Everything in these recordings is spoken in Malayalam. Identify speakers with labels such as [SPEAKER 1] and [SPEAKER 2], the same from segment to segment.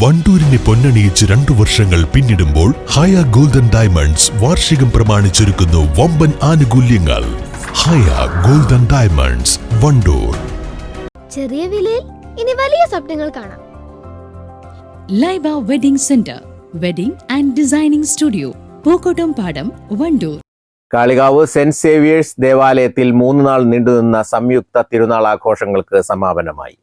[SPEAKER 1] വണ്ടൂരിനെ പൊന്നണിയിച്ച് രണ്ടു വർഷങ്ങൾ പിന്നിടുമ്പോൾ ഹയ ഗോൾഡൻ ഡയമണ്ട്സ് വാർഷികം പ്രമാണിച്ചൊരുക്കുന്നു വമ്പൻ ആനുകൂല്യങ്ങൾ. Haya Golden Diamonds Wandoor.
[SPEAKER 2] ചെറിയ വിലയിൽ ഇനി വലിയ സ്വപ്നങ്ങൾ കാണാം.
[SPEAKER 3] Laiba wedding centre wedding and designing studio Pookkottumpadam Wandoor.
[SPEAKER 4] Kalikavu saint Xavier's ദേവാലയത്തിൽ മൂന്ന് നാൾ നീണ്ടുനിന്ന സംയുക്ത തിരുനാൾ ആഘോഷങ്ങൾക്ക് സമാപനമായി.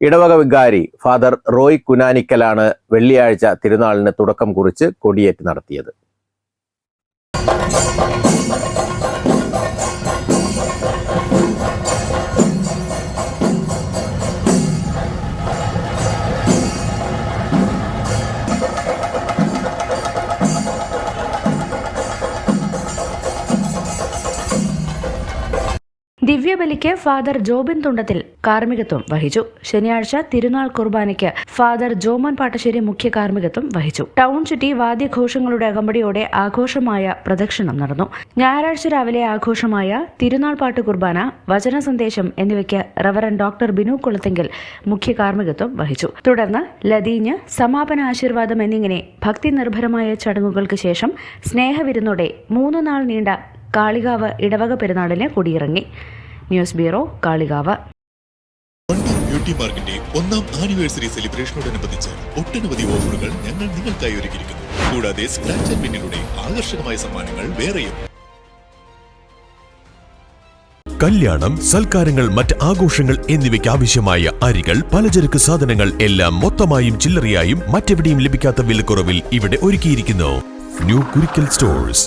[SPEAKER 4] ഇടവക വികാരി ഫാദർ റോയ് കുനാനിക്കലാണ് വെള്ളിയാഴ്ച തിരുനാളിന് തുടക്കം കുറിച്ച് കൊടിയേറ്റ് നടത്തിയത്.
[SPEAKER 5] ദിവ്യബലിക്ക് ഫാദർ ജോബിൻ തുണ്ടത്തിൽ കാർമ്മികത്വം വഹിച്ചു. ശനിയാഴ്ച തിരുനാൾ കുർബാനയ്ക്ക് ഫാദർ ജോമൻ പാട്ടശ്ശേരി മുഖ്യ കാർമ്മികത്വം വഹിച്ചു. ടൗൺ ചുറ്റി വാദ്യഘോഷങ്ങളുടെ അകമ്പടിയോടെ ആഘോഷമായ പ്രദക്ഷിണം നടന്നു. ഞായറാഴ്ച രാവിലെ ആഘോഷമായ തിരുനാൾ പാട്ട് കുർബാന വചന സന്ദേശം എന്നിവയ്ക്ക് റവറൻ ഡോക്ടർ ബിനു കുളത്തെങ്കിൽ മുഖ്യ കാർമ്മികത്വം വഹിച്ചു. തുടർന്ന് ലതീഞ്ഞ് സമാപന ആശീർവാദം എന്നിങ്ങനെ ഭക്തി നിർഭരമായ ചടങ്ങുകൾക്ക് ശേഷം സ്നേഹവിരുന്നോടെ മൂന്നു നാൾ നീണ്ട കാളികാവ് ഇടവക പെരുന്നാളിന് കൊടിയിറങ്ങി. News bureau Kalikavu.
[SPEAKER 6] ബ്യൂട്ടി മാർക്കിന്റെ ഒന്നാം ആനിവേഴ്സറി സെലിബ്രേഷനോടനുബന്ധിച്ച് ഒട്ടനവധി ഓഫറുകൾ ഞങ്ങൾ നിങ്ങൾക്കായി ഒരുക്കിയിരിക്കുന്നു. കൂടാതെ സ്ക്രാച്ച് ആൻഡ് വിന്നിലൂടെ ആകർഷകമായ സമ്മാനങ്ങൾ വേറെയും.
[SPEAKER 1] കല്യാണം സൽക്കാരങ്ങൾ മറ്റ് ആഘോഷങ്ങൾ എന്നിവയ്ക്ക് ആവശ്യമായ അരികൾ പലചരക്ക് സാധനങ്ങൾ എല്ലാം മൊത്തമായും ചില്ലറയായും മറ്റെവിടെയും ലഭിക്കാത്ത വിലക്കുറവിൽ ഇവിടെ ഒരുക്കിയിരിക്കുന്നു. New Kurikkal stores.